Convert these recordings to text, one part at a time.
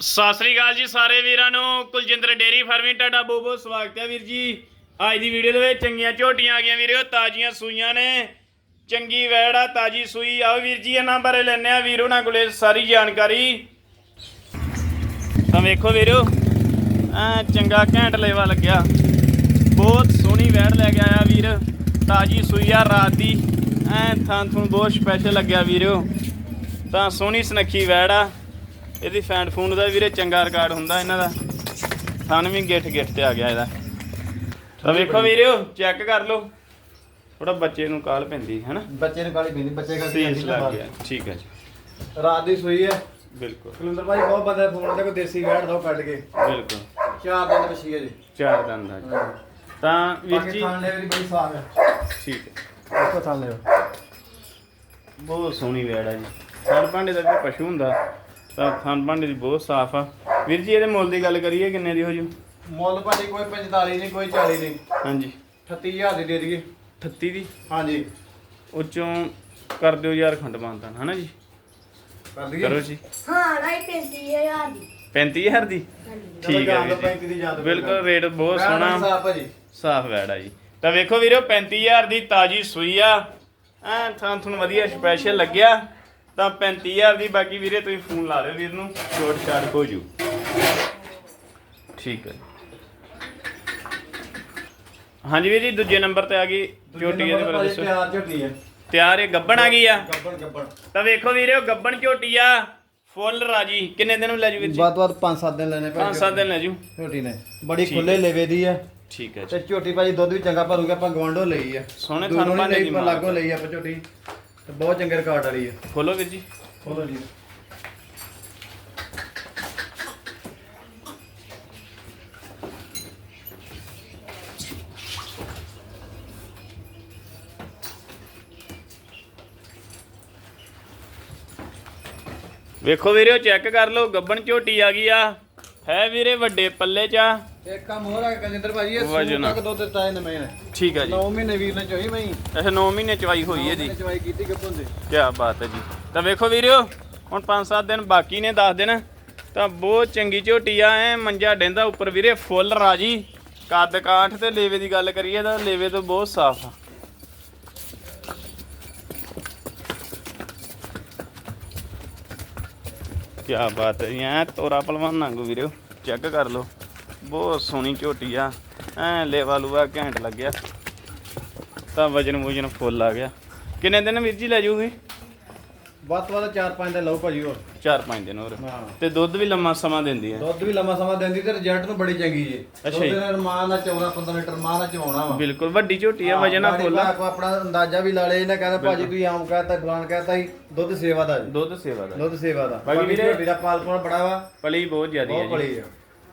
ਸਤਿ ਸ੍ਰੀ ਅਕਾਲ ਜੀ ਸਾਰੇ ਵੀਰਾਂ ਨੂੰ। ਕੁਲਜਿੰਦਰ ਡੇਰੀ ਫਾਰਮਿੰਗ, ਤੁਹਾਡਾ ਬਹੁਤ ਬਹੁਤ ਸਵਾਗਤ ਹੈ ਵੀਰ ਜੀ। ਅੱਜ ਦੀ ਵੀਡੀਓ ਦੇ ਵਿੱਚ ਚੰਗੀਆਂ ਝੋਟੀਆਂ ਆ ਗਈਆਂ ਵੀਰੋ, ਤਾਜ਼ੀਆਂ ਸੂਈਆਂ ਨੇ। ਚੰਗੀ ਵੈੜ ਆ, ਤਾਜ਼ੀ ਸੂਈ। ਆਓ ਵੀਰ ਜੀ, ਇਹਨਾਂ ਬਾਰੇ ਲੈਣੇ ਆ ਵੀਰ ਉਹਨਾਂ ਕੋਲੇ ਸਾਰੀ ਜਾਣਕਾਰੀ। ਤਾਂ ਵੇਖੋ ਵੀਰੋ ਆ ਚੰਗਾ ਘੈਂਟ ਲੇਵਾ ਲੱਗਿਆ। ਬਹੁਤ ਸੋਹਣੀ ਵੈੜ ਲੈ ਕੇ ਆਇਆ ਵੀਰ। ਤਾਜੀ ਸੂਈ ਆ, ਰਾਤ ਦੀ। ਐ ਥਾਂ ਥੂੰ ਬਹੁਤ ਸਪੈਸ਼ਲ ਲੱਗਿਆ ਵੀਰੋ। ਤਾਂ ਸੋਹਣੀ ਸੁਨੱਖੀ ਵੈੜ ਆ। ਇਹਦੀ ਫੈਂਡ ਫੂਨ ਦਾ ਵੀਰੇ ਚੰਗਾ ਰਿਕਾਰਡ ਹੁੰਦਾ ਇਹਨਾਂ ਦਾ। ਥਣ ਵੀ ਗਿੱਠ ਗਿੱਠ ਤੇ ਆ ਗਿਆ ਇਹਦਾ। ਤਾਂ ਵੇਖੋ ਵੀਰਿਓ ਚੈੱਕ ਕਰ ਲਓ। ਥੋੜਾ ਬੱਚੇ ਨੂੰ ਕਾਲ ਪੈਂਦੀ ਹੈ ਨਾ ਬੱਚੇ ਨੂੰ ਕਾਲੀ ਪੈਂਦੀ ਬੱਚੇ ਕਰਕੇ ਸੀਸ ਲੱਗ ਗਿਆ। ਠੀਕ ਹੈ ਜੀ। ਰਾਤ ਦੀ ਸੂਈ ਹੈ। ਬਿਲਕੁਲ। ਕੁਲਿੰਦਰ ਭਾਈ ਬਹੁਤ ਬੰਦੇ ਫੋਨ ਤੇ ਕੋਈ ਦੇਸੀ ਵੈੜ ਦੋ ਕੱਢ ਕੇ। ਬਿਲਕੁਲ। ਚਾਰ ਦਿਨ ਪਿਛੀ ਹੈ ਜੀ। ਚਾਰ ਦੰਦ ਦਾ ਜੀ। ਤਾਂ ਵੀਰ ਜੀ ਖਾਣ ਲੈ ਵੀ ਬੜੀ ਸਾਫ਼ ਹੈ। ਠੀਕ ਹੈ। ਦੇਖੋ ਥਾਂ ਲੈ ਬਹੁਤ ਸੋਹਣੀ ਵੇੜ ਹੈ ਜੀ। ਭਾਂਡੇ ਦਾ ਵੀ ਪਸ਼ੂ ਹੁੰਦਾ। ਤਾਂ ਥਣ ਭਾਂਡੇ ਦੀ ਬਹੁਤ ਸਾਫ਼ ਆ। ਵੀਰ ਜੀ ਇਹਦੇ ਮੁੱਲ ਦੀ ਗੱਲ ਕਰੀਏ ਕਿੰਨੇ ਦੀ ਹੋ ਜੂ? ਮੁੱਲ ਭਾਜੀ ਕੋਈ 45 ਨਹੀਂ ਕੋਈ 40 ਨਹੀਂ। ਹਾਂਜੀ। 38000 ਦੀ ਦੇ ਦਈਏ। 38 ਦੀ? ਹਾਂਜੀ। ਉੱਚੋਂ ਕਰ ਦਿਓ ਯਾਰ ਖੰਡ ਮਾਨਤਾ ਹਨਾ ਜੀ? ਕਰ ਦਈਏ। ਕਰੋ ਜੀ। ਹਾਂ ਰਾਈ 35000 ਦੀ। 35000 ਦੀ? ਠੀਕ ਹੈ ਜਾਣ ਦਿਓ ਵੀਰ 35 ਦੀ ਜਾਣ ਜੀ। ਬਿਲਕੁਲ ਰੇਟ ਬਹੁਤ ਸੋਹਣਾ। ਸਾਫ਼ ਭਾਜੀ ਸਾਫ਼ ਵੈੜ ਆ ਜੀ। ਤਾਂ ਵੇਖੋ ਵੀਰੋ 35000 ਦੀ ਤਾਜੀ ਸੂਈ ਆ। ਐ ਥਾਂ ਤੁਹਾਨੂੰ ਵਧੀਆ ਸਪੈਸ਼ਲ ਲੱਗਿਆ। ਤਾਂ 35000 ਦੀ ਬਾਕੀ ਵੀਰੇ ਤੁਸੀਂ ਫੋਨ ਲਾ ਲਿਓ ਵੀਰ ਨੂੰ। ਛੋਟ ਛਾੜ ਹੋ ਜੂ। ਠੀਕ ਹੈ ਹਾਂਜੀ ਵੀਰ ਜੀ ਦੂਜੇ ਨੰਬਰ ਤੇ ਆ ਗਈ ਝੋਟੀ ਇਹਦੇ ਬਾਰੇ ਦੱਸੋ। ਤਿਆਰ ਝੋਟੀ ਹੈ ਤਿਆਰ ਇਹ ਗੱਬਣ ਆ ਗਈ ਆ। ਗੱਬਣ ਗੱਬਣ। ਤਾਂ ਵੇਖੋ ਵੀਰੇ ਗੱਬਣ ਝੋਟੀ ਆ। ਫੁੱਲ ਰਾਜੀ। ਕਿੰਨੇ ਦਿਨ ਲੈ ਜੂ ਵੀਰ ਜੀ? ਵੱਧ ਵੱਧ 5-7 ਦਿਨ ਲੈਣੇ ਪੰਜ ਸੱਤ ਦਿਨ ਲੈ ਜੂ। ਝੋਟੀ ਨੇ। ਬੜੀ ਖੁੱਲੇ ਲੇਵੇ ਦੀ ਹੈ ਠੀਕ ਹੈ ਤੇ ਝੋਟੀ ਭਾਜੀ ਦੁੱਧ ਵੀ ਚੰਗਾ ਭਰੂਗਾ ਆਪਾਂ ਗਵਾਂਡੋ ਲਈ ਆ। ਸੋਹਣੇ ਭਾਂਡੇ ਲਈ ਦੀ ਲਾਗੋਂ ਲਈ ਆਪਾਂ ਝੋਟੀ। ਤੇ ਬਹੁਤ ਚੰਗੇ ਰਿਕਾਰਡ ਵਾਲੀ ਆ। ਖੋਲੋ ਵੀਰ ਜੀ। ਖੋਲੋ ਜੀ। ਵੇਖੋ ਵੀਰੇ ਚੈੱਕ ਕਰ ਲਓ ਗੱਬਣ ਝੋਟੀ ਆ ਗਈ ਆ। ਹੈ ਵੀਰੇ ਵੱਡੇ ਪੱਲੇ ਚ ਆ। ਇੱਕ ਕੰਮ ਹੋਰ ਆ ਕਲਿੰਦਰ ਭਾਜੀ ਇਹ ਵਜਨ। ਤੱਕ ਦੁੱਧ ਦਿੱਤਾ ਇਹਨੇ ਮੈਂ ਨੇ ਠੀਕ ਆ ਜੀ। 9 ਮਹੀਨੇ ਵੀਰ ਨੇ ਚੋਈ ਮੈਂ ਅੱਛਾ 9 ਮਹੀਨੇ ਚਵਾਈ ਹੋਈ ਹੈ ਜੀ। ਚਵਾਈ ਕੀਤੀ ਗੱਪੋਂ ਦੇ? ਕੀ ਬਾਤ ਹੈ ਜੀ। ਤਾਂ ਵੇਖੋ ਵੀਰਿਓ ਹੁਣ 5-7 ਦਿਨ ਬਾਕੀ ਨੇ 10 ਦਿਨ। ਤਾਂ ਬਹੁਤ ਚੰਗੀ ਝੋਟੀ ਆ ਐ ਮੰਜਾ ਡੈਂਦਾ ਉੱਪਰ ਵੀਰੇ ਫੁੱਲ ਰਾਜੀ। ਕੱਦ ਕਾਠ ਤੇ ਲੇਵੇ ਦੀ ਗੱਲ ਕਰੀਏ ਤਾਂ ਲੇਵੇ ਤੋਂ ਬਹੁਤ ਸਾਫ਼ ਆ। ਕੀ ਬਾਤ ਹੈ। ਐ ਤੋਰਾ ਪਹਿਲਵਾਨ ਨਾਂਗੂ ਵੀਰਿਓ ਚੈੱਕ ਕਰ ਲਓ। ਬਹੁਤ ਸੋਹਣੀ ਝੋਟੀ ਆ। ਐ ਲੇਵਾ ਲੂਆ ਘੈਂਟ ਲੱਗਿਆ। ਤਾਂ ਵਜਨ ਵੁਜਨ ਫੁੱਲ ਆ ਗਿਆ। ਕਿੰਨੇ ਦਿਨ ਵੀਰ ਜੀ ਲੈ ਜੂਗੀ? ਵੱਧ ਤੋਂ ਵੱਧ 4-5 ਦਿਨ ਲਓ ਭਾਜੀ ਹੋਰ। 4-5 ਦਿਨ ਹੋਰ। ਹਾਂ। ਤੇ ਦੁੱਧ ਵੀ ਲੰਮਾ ਸਮਾਂ ਦਿੰਦੀ ਹੈ। ਦੁੱਧ ਵੀ ਲੰਮਾ ਸਮਾਂ ਦਿੰਦੀ ਤੇ ਰਿਜ਼ਲਟ ਨੂੰ ਬੜੀ ਚੰਗੀ ਜੀ। ਅੱਛਾ ਦੁੱਧ ਜੀ। ਨੇ ਰਮਾਨ ਦਾ 14-15 ਲੀਟਰ ਮਾਂ ਦਾ ਚਵਾਉਣਾ ਵਾ। ਬਿਲਕੁਲ ਵੱਡੀ ਝੋਟੀ ਆ ਵਜਨ ਆ ਫੁੱਲ ਆ। ਆਪਣਾ ਅੰਦਾਜ਼ਾ ਵੀ ਲਾ ਲਿਆ ਇਹਨੇ ਕਹਿੰਦਾ ਭਾਜੀ ਤੁਸੀਂ ਆਮ ਕਹਤਾ ਗਵਾਨ ਕਹਤਾ ਸੀ ਦੁੱਧ ਸੇਵਾ ਦਾ ਜੀ। ਦੁੱਧ ਸੇਵਾ ਦਾ। ਦੁੱਧ ਸੇਵਾ ਦਾ। ਬਾਕੀ ਬਾਕੀ ਵੀਰੇ- ਝੋਟੀ ਦਾ ਪਾਲਪੂਣਾ ਬੜਾ ਵਾ। ਪਲੀ ਬਹੁਤ ਜ਼ਿਆਦੀ ਬਹੁਤ ਹੈ ਬੜੀ ਜੀ। ਆ।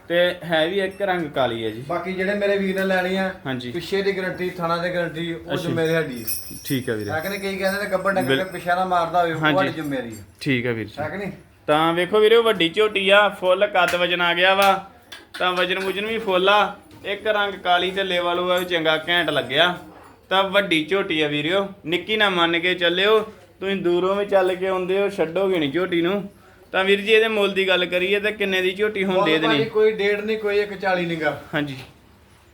ਤੇ ਹੈ ਵੀ ਇੱਕ ਰੰਗ ਕਾਲੀ ਹੈ ਜੀ। ਬਾਕੀ ਜਿਹੜੇ ਮੇਰੇ ਵੀਰ ਨੇ ਲੈਣੀ ਆ ਹਾਂਜੀ। ਪਿੱਛੇ ਦੀ ਗਰੰਟੀ ਥਾਣਾ ਦੀ ਗਰੰਟੀ ਉਹ। ਜ਼ਿੰਮੇਵਾਰੀ ਸਾਡੀ ਹੈ ਠੀਕ ਹੈ ਵੀਰੇ। ਹੈ ਕਿ ਨਹੀਂ ਕਈ ਕਹਿੰਦੇ ਨੇ ਗੱਬਰ ਡੰਗਰ ਕੇ ਪਿੱਛਾ ਨਾ ਮਾਰਦਾ ਹੋਵੇ ਉਹ। ਸਾਡੀ ਜ਼ਿੰਮੇਵਾਰੀ ਹੈ ਠੀਕ ਹੈ ਵੀਰ ਜੀ। ਹੈ ਕਿ ਨਹੀਂ? ਤਾਂ ਵੇਖੋ ਵੀਰੇ ਉਹ ਵੱਡੀ ਝੋਟੀ ਆ ਫੁੱਲ ਕੱਦ ਵਜਨ ਆ ਗਿਆ ਵਾ। ਤਾਂ ਵਜਨ ਵੁਜਨ ਵੀ ਫੁੱਲ ਆ। ਇੱਕ ਰੰਗ ਕਾਲੀ ਤੇ ਲੇਵਾ ਲੂਆ ਵੀ ਚੰਗਾ ਘੈਂਟ ਲੱਗਿਆ। ਤਾਂ ਵੱਡੀ ਝੋਟੀ ਆ ਵੀਰਿਓ। ਨਿੱਕੀ ਨਾ ਮੰਨ ਕੇ ਚੱਲਿਓ। ਤੁਸੀਂ ਦੂਰੋਂ ਵੀ ਚੱਲ ਕੇ ਆਉਂਦੇ ਹੋ ਛੱਡੋਗੇ ਨਹੀਂ ਝੋਟੀ ਨੂੰ। ਤਾਂ ਵੀਰ ਜੀ ਇਹਦੇ ਮੁੱਲ ਦੀ ਗੱਲ ਕਰੀਏ ਤਾਂ ਕਿੰਨੇ ਦੀ ਝੋਟੀ ਹੁਣ ਦੇ ਦੇਣੀ? ਕੋਈ ਡੇਢ ਨਹੀਂ ਕੋਈ 140 ਨਹੀਂਗਾ ਹਾਂਜੀ।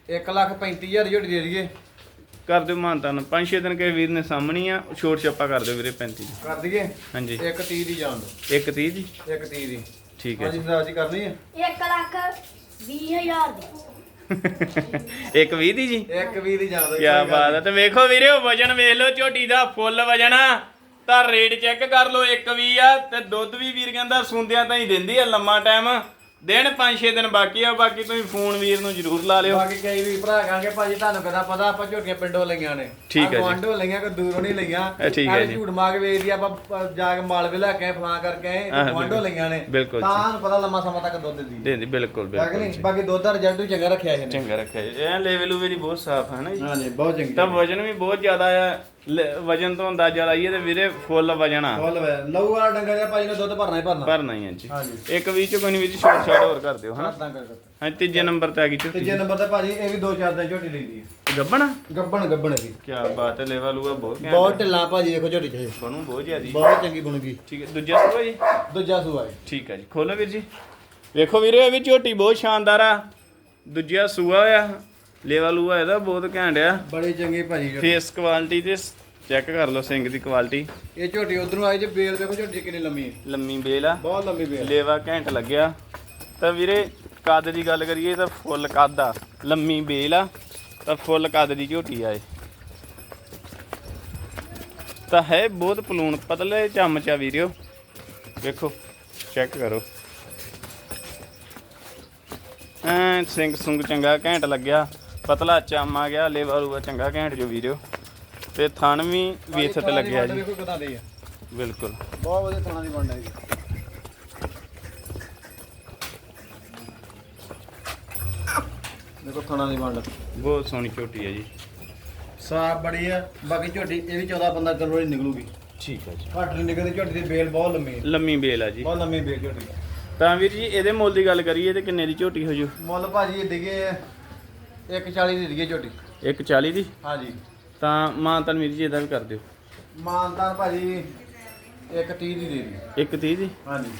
1 ਲੱਖ 35000 ਦੀ ਝੋਟੀ ਦੇ ਦਈਏ। ਕਰ ਦਿਓ ਮਾਨਤਾ ਨੂੰ ਪੰਜ ਛੇ ਦਿਨ ਕੇ ਵੀਰ ਨੇ ਸਾਹਮਣੀ ਆ ਛੋਟ ਛੱਪਾ ਕਰ ਦਿਓ ਵੀਰੇ 35 ਦੀ। ਕਰ ਦਈਏ? ਹਾਂਜੀ। 130 ਦੀ ਜਾਣ ਦੋ? 130 ਜੀ 130 ਦੀ। ਠੀਕ ਹੈ ਹਾਂਜੀ ਜੀ। ਸਰਦਾਰ ਜੀ ਕਰਨੀ ਹੈ 1 ਲੱਖ 20000 ਦੀ। 120 ਦੀ ਜੀ? 120 ਦੀ ਜਾਣ ਦੋ। ਕੀ ਬਾਤ ਹੈ। ਤੇ ਵੇਖੋ ਵੀਰੇ ਉਹ ਵਜਨ ਵੇਖ ਲਓ ਝੋਟੀ ਦਾ ਫੁੱਲ ਵਜਨ। ਆ ਤਾਂ ਰੇਟ ਚੈੱਕ ਕਰ ਲਓ 120 ਆ ਤੇ ਦੁੱਧ ਵੀ ਵੀਰ ਕਹਿੰਦਾ ਸੁੰਦਿਆਂ ਤਾਂ ਹੀ ਦਿੰਦੀ ਆ ਲੰਮਾ ਟਾਈਮ ਦਿਨ 5-6 ਦਿਨ ਬਾਕੀ ਆ ਬਾਕੀ ਤੁਸੀਂ ਫੋਨ ਵੀਰ ਨੂੰ ਜ਼ਰੂਰ ਲਾ ਲਿਓ ਬਾਕੀ ਕਈ ਵੀ ਭਰਾ ਕਹਾਂਗੇ ਭਾਜੀ ਤੁਹਾਨੂੰ ਕਦਾ ਪਤਾ ਆਪਾਂ ਝੋਟੀਆਂ ਪਿੰਡੋਂ ਲਈਆਂ ਨੇ ਠੀਕ ਹੈ ਜੀ। ਗਵਾਂਢੋਂ ਲਈਆਂ ਕੋਈ ਦੂਰੋਂ ਨਹੀਂ ਲਈਆਂ ਇਹ ਠੀਕ ਹੈ ਜੀ। ਝੂਠ ਕੇ ਵੇਚਦੀ ਆਪਾਂ ਜਾ ਕੇ ਮਾਲਵੇ ਲੈ ਕੇ ਫਲਾਂ ਕਰਕੇ ਹਾਂ, ਬਿਲਕੁਲ। ਲਈਆਂ ਨੇ ਬਿਲਕੁਲ ਤਾਂ ਜੀ। ਪਤਾ ਲੰਮਾ ਸਮਾਂ ਤੱਕ ਦੁੱਧ ਦਿੰਦੀ ਹੈ ਦਿੰਦੀ ਬਿਲਕੁਲ ਹੈ ਕਿ ਬਿਲਕੁਲ ਜੀ। ਬਾਕੀ ਦੁੱਧ ਦਾ ਰਿਜ਼ਲਟ ਵੀ ਚੰਗਾ ਰੱਖਿਆ ਇਹਨੇ ਚੰਗਾ ਰੱਖਿਆ ਜੀ ਐ ਲੈਵਲ ਵੀ ਬਹੁਤ ਸਾਫ਼ ਹੈ ਨਾ ਜੀ ਹਾਂਜੀ ਬਹੁਤ ਚੰਗੀ ਤਾਂ ਵਜਨ ਵੀ ਬਹੁਤ ਜ਼ਿਆਦਾ ਆ ਵਜਨ ਤੋਂ ਅੰਦਾਜ਼ਾ ਲਾਈਏ ਤੇ ਵੀਰੇ ਫੁੱਲ ਵਜਨ ਆ। ਫੁੱਲ ਵੇ ਲਊ ਵਾਲਾ ਡੰਗਰ ਦਾ ਭਾਜੀ ਨੇ ਦੁੱਧ ਭਰਨਾ ਹੀ ਭਰਨਾ। ਭਰਨਾ ਹੀ ਆ ਜੀ। ਹਾਂਜੀ। ਇੱਕ ਵੀ ਚ ਕੋਈ ਨਹੀਂ ਵਿੱਚ ਛੋਟ ਛਾੜ ਹੋਰ ਕਰ ਦਿਓ ਹਨਾ? ਹਾਂ ਤੀਜੇ ਨੰਬਰ ਤੇ ਆ ਗਈ ਝੋਟੀ। ਤੀਜੇ ਨੰਬਰ ਤੇ ਭਾਜੀ ਇਹ ਵੀ ਦੋ ਚਾਰ ਦਿਨ ਝੋਟੀ ਲੈਂਦੀ ਹੈ ਗੱਬਣ ਗੱਬਣ ਗੱਬਣ ਦੀ ਕੀ ਬਾਤ ਹੈ ਲੈਵਲ ਉਹ ਬਹੁਤ ਬਹੁਤ ਢਿੱਲਾ ਭਾਜੀ ਦੇਖੋ ਝੋਟੀ ਚ ਬਣੂ ਬਹੁਤ ਜ਼ਿਆਦੀ। ਬਹੁਤ ਚੰਗੀ ਬਣ ਗਈ। ਠੀਕ ਹੈ ਦੂਜਾ ਸੂਆ ਜੀ? ਦੂਜਾ ਸੂਆ ਹੈ ਠੀਕ ਹੈ ਜੀ ਖੋਲੋ ਵੀਰ ਜੀ। ਵੇਖੋ ਵੀਰੇ ਇਹ ਵੀ ਝੋਟੀ ਬਹੁਤ ਸ਼ਾਨਦਾਰ ਆ। ਦੂਜਾ ਸੂਆ ਆ। ਲੇਵਾ ਲੂਆ ਇਹਦਾ ਬਹੁਤ ਘੈਂਟ ਆ। ਬੜੀ ਚੰਗੀ ਭਾਜੀ ਝੋਟੀ ਫੇਸ ਕੁਆਲਿਟੀ ਤੇ ਚੈੱਕ ਕਰ ਲਓ ਸਿੰਘ ਦੀ ਕੁਆਲਿਟੀ। ਇਹ ਝੋਟੀ ਉਧਰੋਂ ਆਈ ਜੇ ਬੇਲ ਦੇਖੋ ਝੋਟੀ ਕਿੰਨੀ ਲੰਮੀ ਹੈ। ਲੰਮੀ ਬੇਲ ਆ। ਬਹੁਤ ਲੰਮੀ ਬੇਲ ਲੇਵਾ ਘੈਂਟ ਲੱਗਿਆ। ਤਾਂ ਵੀਰੇ ਕੱਦ ਦੀ ਗੱਲ ਕਰੀਏ ਤਾਂ ਫੁੱਲ ਕੱਦ ਆ। ਲੰਮੀ ਬੇਲ ਆ ਤਾਂ ਫੁੱਲ ਕੱਦ ਦੀ ਝੋਟੀ ਆ ਇਹ। ਤਾਂ ਹੈ ਬਹੁਤ ਪਲੂਣ ਪਤਲੇ ਚਮਚਾ ਵੀਰਿਓ। ਵੇਖੋ ਚੈੱਕ ਕਰੋ। ਐ ਸਿੰਘ ਸੁੰਗ ਚੰਗਾ ਘੈਂਟ ਲੱਗਿਆ। ਪਤਲਾ ਚਮ ਆ ਗਿਆ ਲੇਵਾ ਲੂਆ ਚੰਗਾ ਘੈਂਟ ਜੋ ਵੀਰਿਓ ਤੇ ਥਣ ਵੀ ਵੇਥ ਤੇ ਲੱਗਿਆ ਜੀ। ਕਿਦਾਂ ਦੀ ਬਿਲਕੁਲ। ਬਹੁਤ ਵਧੀਆ ਥਾਣਾ ਦੀ ਬਣਦਾ ਜੀ। ਦੇਖੋ ਥਾਣਾ ਦੀ ਬਣਦਾ ਬਹੁਤ ਸੋਹਣੀ ਝੋਟੀ ਹੈ ਜੀ। ਸਾਫ਼ ਬੜੀ ਆ ਬਾਕੀ ਝੋਟੀ ਇਹ ਵੀ 14 15 ਕਿਲੋ ਦੀ ਨਿਕਲੂਗੀ। ਠੀਕ ਹੈ ਜੀ। ਘੱਟ ਨਹੀਂ ਨਿਕਲਦੀ ਝੋਟੀ ਦੀ ਬੇਲ ਬਹੁਤ ਲੰਮੀ ਹੈ। ਲੰਮੀ ਬੇਲ ਆ ਜੀ। ਬਹੁਤ ਲੰਮੀ ਬੇਲ ਝੋਟੀ। ਦੀ ਤਾਂ ਵੀਰ ਜੀ ਇਹਦੇ ਮੁੱਲ ਦੀ ਗੱਲ ਕਰੀਏ ਤੇ ਕਿੰਨੇ ਦੀ ਝੋਟੀ ਹੋ ਜੂ? ਮੁੱਲ ਭਾਜੀ ਇਹ ਡਿਗੇ 140 ਦੀ ਡਿਗੇ ਝੋਟੀ। 140 ਦੀ? ਹਾਂਜੀ। ਤਾਂ ਮਾਂ ਜੀ ਇਹਦਾ ਵੀ ਕਰ ਦਿਓ। ਮਾਨਤਾਨ ਭਾਜੀ 130 ਦੀ ਦੇ ਦੀ 130 ਦੀ? ਹਾਂਜੀ।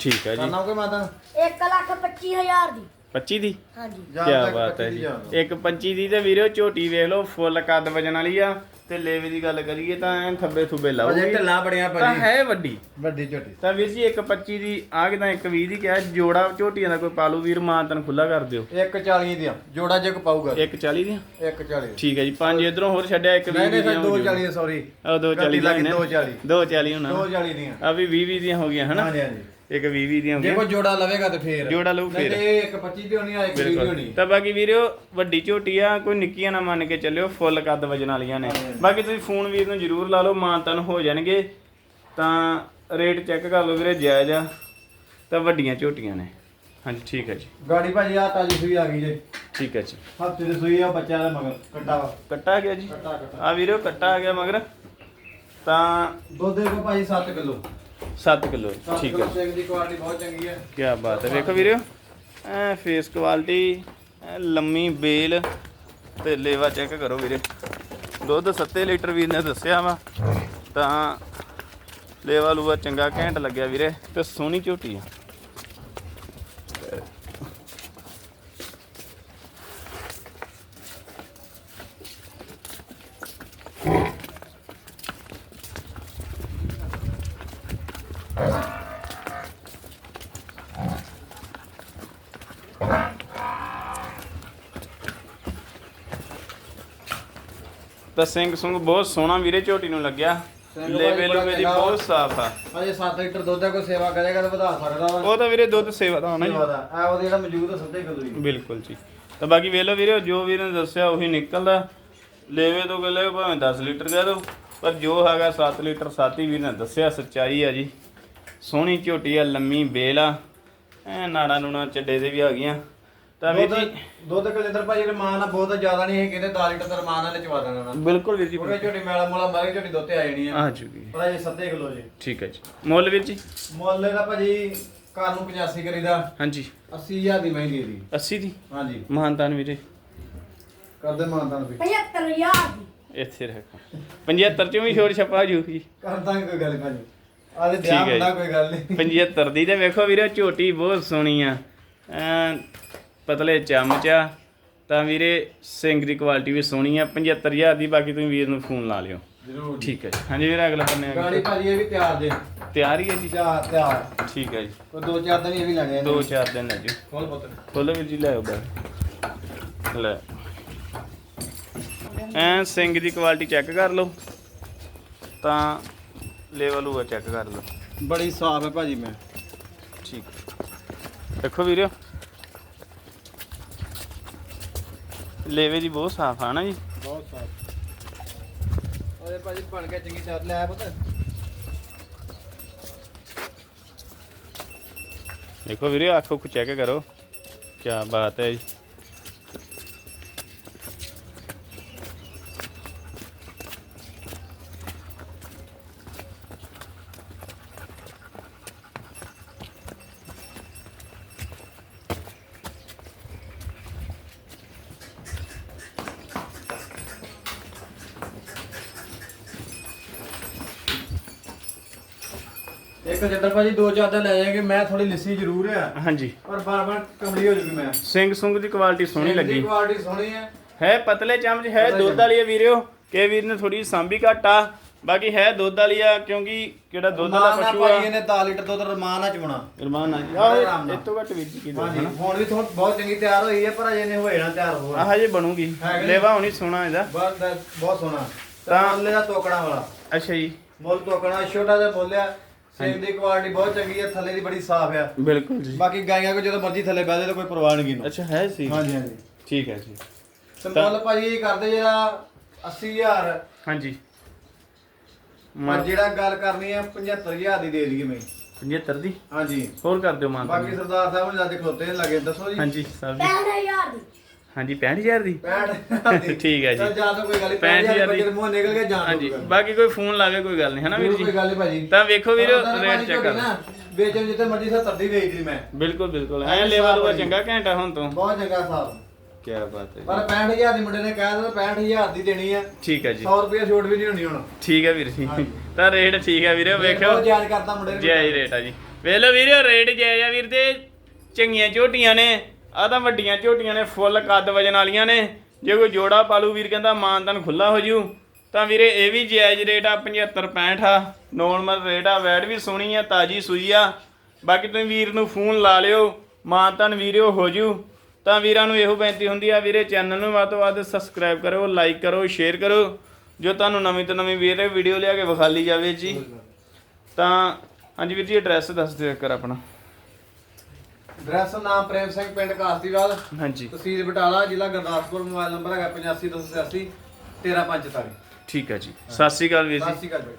ਠੀਕ ਹੈ ਜੀ। ਕਰਨਾ ਕੋਈ ਮਾਤਾ 1 ਲੱਖ 25000 ਦੀ। 25 ਦੀ? ਹਾਂਜੀ। ਕੀ ਬਾਤ ਹੈ ਜੀ। ਇੱਕ 25 ਦੀ ਤੇ ਵੀਰੋ ਝੋਟੀ ਵੇਖ ਲਓ ਫੁੱਲ ਕੱਦ ਵਜਣ ਵਾਲੀ ਆ ਤੇ ਲੇਵੇ ਦੀ ਗੱਲ ਕਰੀਏ ਤਾਂ ਐਨ ਥੱਬੇ ਥੁੱਬੇ ਅਜੇ ਲਾਉਗੀ ਢਿੱਲਾਂ ਬੜੀਆਂ ਤਾਂ ਭਾਜੀ ਹੈ ਵੱਡੀ। ਵੱਡੀ ਝੋਟੀ। ਤਾਂ ਵੀਰ ਜੀ ਇੱਕ 25 ਦੀ ਆ ਕਿਦਾਂ ਇੱਕ 20 ਦੀ ਕਿਹਾ ਜੋੜਾ ਝੋਟੀਆਂ ਦਾ ਕੋਈ ਪਾਲੂ ਵੀਰ ਮਾਂ ਤਨ ਖੁੱਲਾ ਕਰ ਦਿਓ। 140 ਦੀਆਂ ਜੋੜਾ ਜੇ ਕੋ ਪਾਊਗਾ। ਇੱਕ 40 ਦੀਆਂ? 140 ਠੀਕ ਹੈ ਜੀ ਪੰਜ ਇਧਰੋਂ ਹੋਰ ਛੱਡਿਆ ਇੱਕ 20 ਨਹੀਂ ਨਹੀਂ ਦੀਆਂ ਸਰ ਹੋ ਜਾਊ। 240 ਸੌਰੀ ਉਹ 240 ਦੀਆਂ ਨੇ। 240 240 ਹੋਣਾ। 240 ਦੀਆਂ। ਆ ਵੀ 20 20 ਦੀਆਂ ਹੋ ਗਈਆਂ ਹਨਾ? ਹਾਂਜੀ ਹਾਂਜੀ। ਇੱਕ 20 20 ਦੀਆਂ ਜੇ ਗਈਆਂ ਕੋਈ ਜੋੜਾ ਲਵੇਗਾ ਤੇ ਫੇਰ। ਜੋੜਾ ਲਊ ਨਹੀਂ ਫੇਰ। ਤੇ ਇੱਕ 25 ਦੀ ਹੋਣੀ ਆ ਇੱਕ 20 ਦੀ ਹੋਣੀ। ਤਾਂ ਬਾਕੀ ਵੀਰਿਓ ਵੱਡੀ ਝੋਟੀ ਆ ਕੋਈ ਨਿੱਕੀਆਂ ਨਾ ਮੰਨ ਕੇ ਚੱਲਿਓ ਫੁੱਲ ਕੱਦ ਵਜਣ ਵਾਲੀਆਂ ਨੇ। ਬਾਕੀ ਤੁਸੀਂ ਫੋਨ ਵੀਰ ਨੂੰ ਜ਼ਰੂਰ ਲਾ ਲਓ ਮਾਨਤਨ ਹੋ ਜਾਣਗੇ। ਤਾਂ ਰੇਟ ਚੈੱਕ ਕਰ ਲਓ ਵੀਰੇ ਜਾਇਜ਼ ਆ। ਤਾਂ ਵੱਡੀਆਂ ਝੋਟੀਆਂ ਨੇ। ਹਾਂਜੀ ਠੀਕ ਹੈ ਜੀ। ਗਾੜੀ ਭਾਜੀ ਆ ਤਾਜੀ ਸੂਈ ਆ ਗਈ ਜੇ। ਠੀਕ ਹੈ ਜੀ। ਹਫ਼ਤੇ ਦੀ ਸੂਈ ਆ ਬੱਚਿਆਂ ਦਾ ਮਗਰ ਕੱਟਾ ਵਾ। ਕੱਟਾ ਆ ਗਿਆ ਜੀ। ਕੱਟਾ ਕੱਟਾ। ਆ ਵੀਰਿਓ ਕੱਟਾ ਆ ਗਿਆ ਮਗਰ। ਤਾਂ ਦੁੱਧ ਦੇ ਕੋ ਭਾਜੀ 7 ਕਿਲੋ। 7 ਕਿਲੋ 7 ਠੀਕ ਹੈ। ਸੇਕ ਦੀ ਕੁਆਲਿਟੀ ਬਹੁਤ ਚੰਗੀ ਹੈ। ਕੀ ਬਾਤ ਹੈ। ਵੇਖੋ ਵੀਰਿਓ ਐ ਫੇਸ ਕੁਆਲਿਟੀ ਲੰਮੀ ਬੇਲ ਤੇ ਲੇਵਾ ਚੈੱਕ ਕਰੋ ਵੀਰੇ। ਦੁੱਧ 7 ਲੀਟਰ ਵੀਰ ਨੇ ਦੱਸਿਆ ਵਾ ਤਾਂ ਲੇਵਾ ਲੂਆ ਚੰਗਾ ਘੈਂਟ ਲੱਗਿਆ ਵੀਰੇ ਤੇ ਸੋਹਣੀ ਝੋਟੀ ਆ। ਤਾਂ ਸਿੰਘ ਸੁੰਗ ਬਹੁਤ ਸੋਹਣਾ ਵੀਰੇ ਝੋਟੀ ਨੂੰ ਲੱਗਿਆ। ਸਿੰਘ ਲੇਵੇ ਭਾਈ ਬੜਾ ਲੂਵੇ ਦੀ ਚੰਗਾ ਬਹੁਤ ਸਾਫ਼ ਆ। ਅਜੇ 7 ਲੀਟਰ ਦੁੱਧ ਦਾ ਕੋਈ ਸੇਵਾ ਕਰੇਗਾ ਤਾਂ ਵਧਾ ਸਕਦਾ ਵਾ। ਉਹ ਤਾਂ ਵੀਰੇ ਦੁੱਧ ਸੇਵਾ ਦਾ ਹੋਣਾ ਜੀ ਸੇਵਾ ਦਾ। ਆ ਉਹਦੇ ਜਿਹੜਾ ਮੌਜੂਦ ਆ 7 ਕਿਲੋ ਦੀ ਬਿਲਕੁਲ ਜੀ। ਤਾਂ ਬਾਕੀ ਵੇਖ ਲਓ ਵੀਰੇ ਜੋ ਵੀਰ ਨੇ ਦੱਸਿਆ ਉਹੀ ਨਿਕਲਦਾ। ਲੇਵੇ ਤੋਂ ਗੱਲੇ ਭਾਵੇਂ 10 ਲੀਟਰ ਕਹਿ ਦੋ ਪਰ ਜੋ ਹੈਗਾ 7 ਲੀਟਰ ਸਾਥੀ ਵੀਰ ਨੇ ਦੱਸਿਆ ਸੱਚਾਈ ਆ ਜੀ। ਸੋਹਣੀ ਝੋਟੀ ਆ ਲੰਮੀ ਬੇਲ ਆ। ਐ ਨਾੜਾ ਨੂਣਾ ਚੱਡੇ ਦੇ ਵੀ ਆ ਗਈਆਂ। ਤਾਂ ਵੀਰ ਜੀ ਦੁੱਧ ਕਲਿੰਦਰ ਭਾਜੀ ਨੇ ਮਾਂ ਨਾਲ ਬਹੁਤ ਜ਼ਿਆਦਾ ਨਹੀਂ ਹੈ ਕਹਿੰਦੇ 10 ਲੀਟਰ ਦਾ ਮਾਂ ਨਾਲ ਚਵਾ ਦੇਣਾ ਨਾ। ਬਿਲਕੁਲ ਵੀਰ ਜੀ ਉਹਨੇ ਝੋਟੀ ਮੇਲਾ ਮੋਲਾ ਮਾਰੀ ਝੋਟੀ ਦੁੱਧ ਆ ਜਾਣੀ ਆ। ਆ ਚੁੱਕੀ ਹੈ। ਪਰ ਅਜੇ 7 ਕਿਲੋ ਜੀ। ਠੀਕ ਹੈ ਜੀ। ਮੁੱਲ ਵੀਰ ਜੀ? ਮੁੱਲ ਦਾ ਭਾਜੀ ਘਰ ਨੂੰ 85 ਕਰੀਦਾ। ਹਾਂਜੀ। 80000 ਦੀ ਮਹਿੰਗੀ ਦੀ 80 ਦੀ? ਹਾਂਜੀ। ਮਹਾਨਤਾਨ ਵੀਰੇ। ਕਰਦੇ ਮਾਨਤਾਨ ਵੀ। 75000 ਦੀ। ਇੱਥੇ ਰੱਖ। 75 ਚੋਂ ਵੀ ਛੋੜ ਛਪਾ ਜੂ ਜੀ ਕਰਦਾਂਗੇ ਕੋਈ ਗੱਲ ਭਾਜੀ। ਹੈ ਹੁੰਦਾ ਜੀ। ਕੋਈ ਗੱਲ ਨਹੀਂ 75 ਦੀ ਤੇ ਵੇਖੋ ਵੀਰੇ ਝੋਟੀ ਬਹੁਤ ਸੋਹਣੀ ਆ। ਪਤਲੇ ਚਮਚਾ ਤਾਂ ਵੀਰੇ ਸਿੰਘ ਦੀ ਕੁਆਲਿਟੀ ਵੀ ਸੋਹਣੀ ਆ 75000 ਦੀ ਬਾਕੀ ਤੁਸੀਂ ਵੀਰ ਨੂੰ ਫੋਨ ਲਾ ਲਿਓ। ਜ਼ਰੂਰ ਠੀਕ ਹੈ ਜੀ। ਹਾਂਜੀ ਵੀਰੇ ਅਗਲਾ ਬੰਨੇ ਆ ਗਾੜੀ ਭਾਜੀ ਇਹ ਵੀ ਤਿਆਰ ਜੇ ਤਿਆਰ ਹੀ ਹੈ ਜੀ? ਤਿਆਰ ਤਿਆਰ। ਠੀਕ ਹੈ ਜੀ। ਕੋਈ ਦੋ ਚਾਰ ਦਿਨ ਇਹ ਵੀ ਲੈਣੇ ਦੋ ਚਾਰ ਦਿਨ ਹੈ ਜੀ। ਖੋਲ ਪੁੱਤ। ਖੋਲੋ ਵੀਰ ਜੀ ਲੈ ਆਓ ਬਾਹਰ ਲੈ। ਐ ਸਿੰਘ ਦੀ ਕੁਆਲਿਟੀ ਚੈੱਕ ਕਰ ਲਓ। ਤਾਂ ਲੈਵਲ ਹੋਆ ਚੈੱਕ ਕਰ ਲਓ। ਬੜੀ ਸਾਫ਼ ਹੈ ਭਾਜੀ ਮੈਂ। ਠੀਕ। ਦੇਖੋ ਵੀਰਿਓ। ਲੇਵੇ ਦੀ ਬਹੁਤ ਸਾਫ਼ ਆ ਨਾ ਜੀ। ਬਹੁਤ ਸਾਫ਼। ਉਹਦੇ ਭਾਜੀ ਬਣ ਕੇ ਚੰਗੀ ਚਾਰ ਲੈ ਪੁੱਤ। ਦੇਖੋ ਵੀਰੇ ਅੱਖ ਉੱਖ ਚੈੱਕ ਕਰੋ। ਕੀ ਬਾਤ ਹੈ ਜੀ। ਇੱਕ ਚੱਦਰ ਭਾਜੀ ਦੋ ਚਾਰ ਦਿਨ ਲੈ ਜਾਏਗੇ ਮੈਂ ਥੋੜੀ ਲਿੱਸੀ ਜ਼ਰੂਰ ਆ। ਹਾਂਜੀ। ਪਰ ਬਾਰ ਬਾਰ ਕਮਲੀ ਹੋ ਜੂਗੀ ਮੈਂ। ਸਿੰਘ ਸੁੰਗ ਦੀ ਕੁਆਲਿਟੀ ਸੋਹਣੀ ਲੱਗੀ। ਕੁਆਲਿਟੀ ਸੋਹਣੀ ਹੈ ਹੈ ਪਤਲੇ ਚਮਚ ਹੈ ਦੁੱਧ ਵਾਲੀ ਵੀਰਿਓ ਕੇ ਵੀਰ ਨੇ ਥੋੜੀ ਸਾਂਭੀ ਘੱਟ ਬਾਕੀ ਹੈ ਦੁੱਧ ਵਾਲੀ ਆ ਕਿਉਂਕਿ ਕਿਹੜਾ ਦੁੱਧ ਨਾਲ ਪਸ਼ੂ ਆ। ਇਹਨੇ 10 ਲੀਟਰ ਦੁੱਧ ਰਮਾਨ ਨਾਲ ਚੁਣਾ। ਰਮਾਨ ਜੀ। ਨਾਲ। ਇਹ ਤੋਂ ਘੱਟ ਜੀ ਕੀ ਹਾਂਜੀ ਦੱਸਣਾ ਹੁਣ ਵੀ ਥੋੜ ਬਹੁਤ ਚੰਗੀ ਤਿਆਰ ਹੋਈ ਹੈ ਪਰ ਅਜੇ ਨੇ ਹੋਏ ਨਾ ਤਿਆਰ ਹੋਰ। ਆਹ ਹਜੇ ਬਣੂਗੀ। ਜੀ। ਲੇਵਾ ਹੋਣੀ ਸੋਹਣਾ ਇਹਦਾ। ਬਹੁਤ ਬਹੁਤ ਸੋਹਣਾ। ਤਾਂ- ਤਾਂ ਮੁੱਲ ਦਾ ਤੋਕੜਾ ਵਾਲਾ। ਅੱਛਾ ਜੀ। ਮੁੱਲ ਤੋਕੜਾ ਛੋਟਾ ਜਿਹਾ ਬੋਲਿਆ ਸੇਬ ਦੀ ਕੁਆਲਿਟੀ ਬਹੁਤ ਚੰਗੀ ਹੈ ਥੱਲੇ ਦੀ ਬੜੀ ਸਾਫ਼ ਆ। ਬਿਲਕੁਲ ਜੀ। ਬਾਕੀ ਗਾਈਆਂ ਕੋ ਜਦੋਂ ਮਰਜ਼ੀ ਥੱਲੇ ਬਹਿ ਜਾਏ ਤਾਂ ਕੋਈ ਪਰਵਾਹ ਨਹੀਂ ਕਿਨੂੰ। ਅੱਛਾ ਹੈ ਸੀ। ਹਾਂਜੀ ਹਾਂਜੀ। ਠੀਕ ਹੈ ਜੀ। ਤੇ ਮੁੱਲ ਭਾਜੀ ਇਹ ਕਰਦੇ ਜਿਹੜਾ 80000 ਹਾਂਜੀ। ਪਰ ਜਿਹੜਾ ਗੱਲ ਕਰਨੀ ਹੈ 75000 ਦੀ ਦੇ ਦਈਏ ਮੈਂ। 75 ਦੀ? ਹਾਂਜੀ। ਹੋਰ ਕਰ ਦਿਓ ਮਾਨ ਬਾਕੀ ਸਰਦਾਰ ਸਾਹਿਬ ਨੂੰ ਜਦ ਖਲੋਤੇ ਨੇ ਲੱਗੇ ਦੱਸੋ ਜੀ। ਹਾਂਜੀ ਸਾਹਿਬ ਜੀ। 65000 ਦੀ। ਹਾਂਜੀ 65000 ਦੀ? 65 ਦੀ। ਠੀਕ ਹੈ ਜੀ। ਚੱਲ ਜਾਂ ਤਾਂ ਕੋਈ ਗੱਲ ਨਹੀਂ 65,000 65 ਦੀ। ਮੂੰਹ ਨਿਕਲ ਗਿਆ ਜਾਂ ਹਾਂਜੀ ਬਾਕੀ ਕੋਈ ਫੋਨ ਲਾਵੇ ਕੋਈ ਗੱਲ ਨਹੀਂ ਹੈ ਨਾ ਵੀਰ ਕੋਈ ਜੀ? ਗੱਲ ਨਹੀਂ ਭਾਜੀ। ਤਾਂ ਵੇਖੋ ਵੀਰ ਰੇਟ ਚੈੱਕ ਕਰ। ਵੇਚਣ ਜਿੱਤੇ ਮਰਜ਼ੀ 70 ਦੀ ਵੇਚਦੀ ਮੈਂ। ਬਿਲਕੁਲ ਬਿਲਕੁਲ। ਐਂ ਐ ਲੈਵਾ ਲੂਆ ਭਾਜੀ। ਚੰਗਾ ਘੰਟਾ ਹੁਣ ਤੋਂ। ਬਹੁਤ ਚੰਗਾ ਸਾਹਿਬ ਕੀ ਬਾਤ ਹੈ ਪਰ 65000 ਦੀ ਮੁੰਡੇ ਨੇ ਕਹਿ ਦਿੱਤਾ 65000 ਦੀ ਦੇਣੀ ਆ। ਠੀਕ ਹੈ ਜੀ। 100 ਰੁਪਏ ਛੋਟ ਵੀ ਨਹੀਂ ਹੋਣੀ ਹੁਣ। ਠੀਕ ਹੈ ਵੀਰ ਜੀ। ਤਾਂ ਰੇਟ ਠੀਕ ਹੈ ਵੀਰੇ ਵੇਖਿਓ। ਬਹੁਤ ਜਾਇਜ਼ ਕਰਦਾ ਮੁੰਡੇ ਨੇ। ਜਾਇਜ਼ ਰੇਟ ਆ ਜੀ। ਵੇਖ ਲਓ ਵੀਰੇ ਰੇਟ ਜਾਇਜ਼ ਆ ਵੀਰ ਦੇ। ਚੰਗੀਆਂ ਝੋਟੀਆਂ ਨੇ। ਆ ਤਾਂ ਵੱਡੀਆਂ ਝੋਟੀਆਂ ਨੇ, ਫੁੱਲ ਕੱਦ ਵਜਨ ਵਾਲੀਆਂ ਨੇ। ਜੇ ਕੋਈ ਜੋੜਾ ਪਾਲੂ ਵੀਰ, ਕਹਿੰਦਾ ਮਾਨਤਨ ਖੁੱਲਾ ਹੋ ਜੂ। ਤਾਂ ਵੀਰੇ, ਇਹ ਵੀ ਜਾਇਜ਼ ਰੇਟ ਆ 75 65 ਆ। ਨੋਰਮਲ ਰੇਟ ਆ ਵੈਟ ਵੀ ਸੋਹਣੀ ਆ, ਤਾਜੀ ਸੂਈ ਆ। ਬਾਕੀ ਤੁਸੀਂ ਵੀਰ ਨੂੰ ਫੋਨ ਲਾ ਲਿਓ ਮਾਨਤਨ ਵੀਰਿਓ ਹੋ ਜੂ। ਤਾਂ ਵੀਰਾਂ ਨੂੰ ਇਹੋ ਬੇਨਤੀ ਹੁੰਦੀ ਆ, ਵੀਰੇ, ਚੈਨਲ ਨੂੰ ਵੱਧ ਤੋਂ ਵੱਧ ਸਬਸਕ੍ਰਾਈਬ ਕਰੋ, ਲਾਈਕ ਕਰੋ, ਸ਼ੇਅਰ ਕਰੋ। ਜੋ ਤੁਹਾਨੂੰ ਨਵੀਂ ਤੋਂ ਨਵੀਂ ਵੀਰੇ ਵੀਡੀਓ ਲਿਆ ਕੇ ਵਿਖਾਲੀ ਜਾਵੇ ਜੀ। ਤਾਂ, ਹਾਂਜੀ ਵੀਰ ਜੀ, ਐਡਰੈਸ ਦੱਸ ਦਿਓ ਇੱਕ ਵਾਰ ਆਪਣਾ। ਡਰੈਸ ਨਾਮ ਪ੍ਰੇਮ ਸਿੰਘ ਪਿੰਡ ਕਾਸਤੀਵਾਲ। ਹਾਂਜੀ। ਤਹਿਸੀਲ ਬਟਾਲਾ ਜ਼ਿਲ੍ਹਾ ਗੁਰਦਾਸਪੁਰ ਮੋਬਾਈਲ ਨੰਬਰ ਹੈਗਾ 8586 13544 ਠੀਕ ਹੈ ਜੀ। ਸਤਿ ਸ਼੍ਰੀ ਅਕਾਲ ਵੀਰ ਜੀ। ਸਤਿ ਸ਼੍ਰੀ ਅਕਾਲ ਜੀ।